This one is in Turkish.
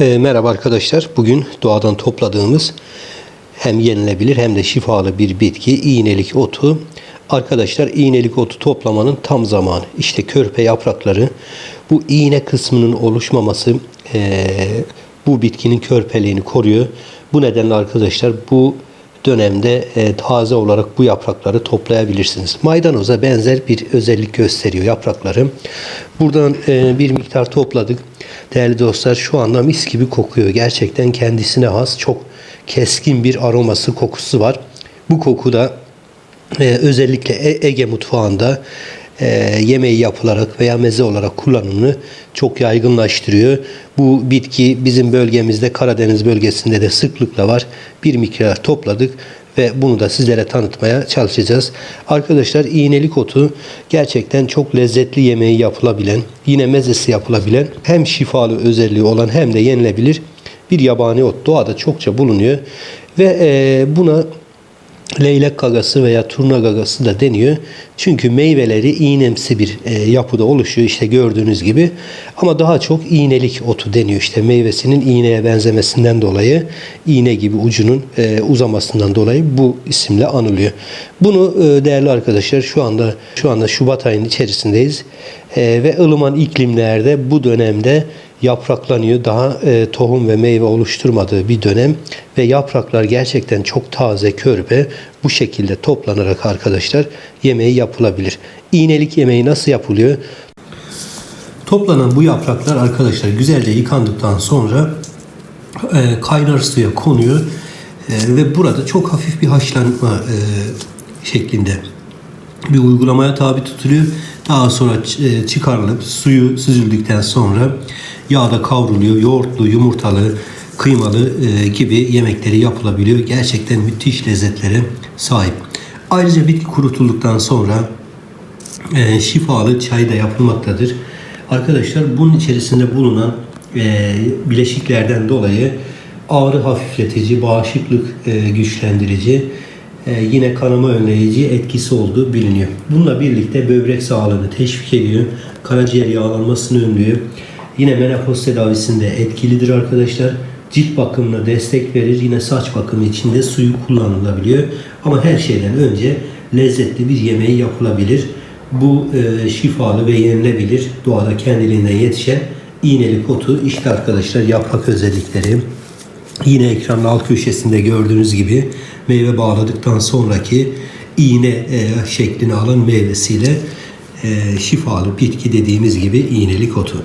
E, merhaba arkadaşlar. Bugün doğadan topladığımız hem yenilebilir hem de şifalı bir bitki iğnelik otu. Arkadaşlar iğnelik otu toplamanın tam zamanı. İşte körpe yaprakları bu iğne kısmının oluşmaması e, bu bitkinin körpeliğini koruyor. Bu nedenle arkadaşlar bu dönemde e, taze olarak bu yaprakları toplayabilirsiniz. Maydanoza benzer bir özellik gösteriyor yaprakları. Buradan e, bir miktar topladık. Değerli dostlar şu anda mis gibi kokuyor. Gerçekten kendisine has çok keskin bir aroması kokusu var. Bu koku da e, özellikle E- Ege mutfağında e, yemeği yapılarak veya meze olarak kullanımını çok yaygınlaştırıyor. Bu bitki bizim bölgemizde Karadeniz bölgesinde de sıklıkla var. Bir miktar topladık ve bunu da sizlere tanıtmaya çalışacağız. Arkadaşlar iğnelik otu gerçekten çok lezzetli yemeği yapılabilen, yine mezesi yapılabilen hem şifalı özelliği olan hem de yenilebilir bir yabani ot. Doğada çokça bulunuyor ve e, buna leylek gagası veya turna gagası da deniyor. Çünkü meyveleri iğnemsi bir e, yapıda oluşuyor işte gördüğünüz gibi. Ama daha çok iğnelik otu deniyor işte meyvesinin iğneye benzemesinden dolayı iğne gibi ucunun e, uzamasından dolayı bu isimle anılıyor. Bunu e, değerli arkadaşlar şu anda şu anda Şubat ayının içerisindeyiz. E, ve ılıman iklimlerde bu dönemde yapraklanıyor. Daha e, tohum ve meyve oluşturmadığı bir dönem ve yapraklar gerçekten çok taze, körpe bu şekilde toplanarak arkadaşlar yemeği yapılabilir. İğnelik yemeği nasıl yapılıyor? Toplanan bu yapraklar arkadaşlar güzelce yıkandıktan sonra e, kaynar suya konuyor E, ve burada çok hafif bir haşlanma e, şeklinde bir uygulamaya tabi tutuluyor. Daha sonra e, çıkarılıp suyu süzüldükten sonra yağda kavruluyor. Yoğurtlu, yumurtalı, kıymalı e, gibi yemekleri yapılabiliyor. Gerçekten müthiş lezzetlere sahip. Ayrıca bitki kurutulduktan sonra e, şifalı çay da yapılmaktadır. Arkadaşlar bunun içerisinde bulunan bileşiklerden dolayı ağrı hafifletici, bağışıklık güçlendirici, yine kanama önleyici etkisi olduğu biliniyor. Bununla birlikte böbrek sağlığını teşvik ediyor, karaciğer yağlanmasını önlüyor. Yine menopoz tedavisinde etkilidir arkadaşlar. Cilt bakımına destek verir. Yine saç bakımı için de suyu kullanılabiliyor. Ama her şeyden önce lezzetli bir yemeği yapılabilir. Bu e, şifalı ve yenilebilir. Doğada kendiliğinden yetişen iğnelik otu. İşte arkadaşlar yaprak özellikleri. Yine ekranın alt köşesinde gördüğünüz gibi meyve bağladıktan sonraki iğne e, şeklini alan meyvesiyle e, şifalı bitki dediğimiz gibi iğnelik otu.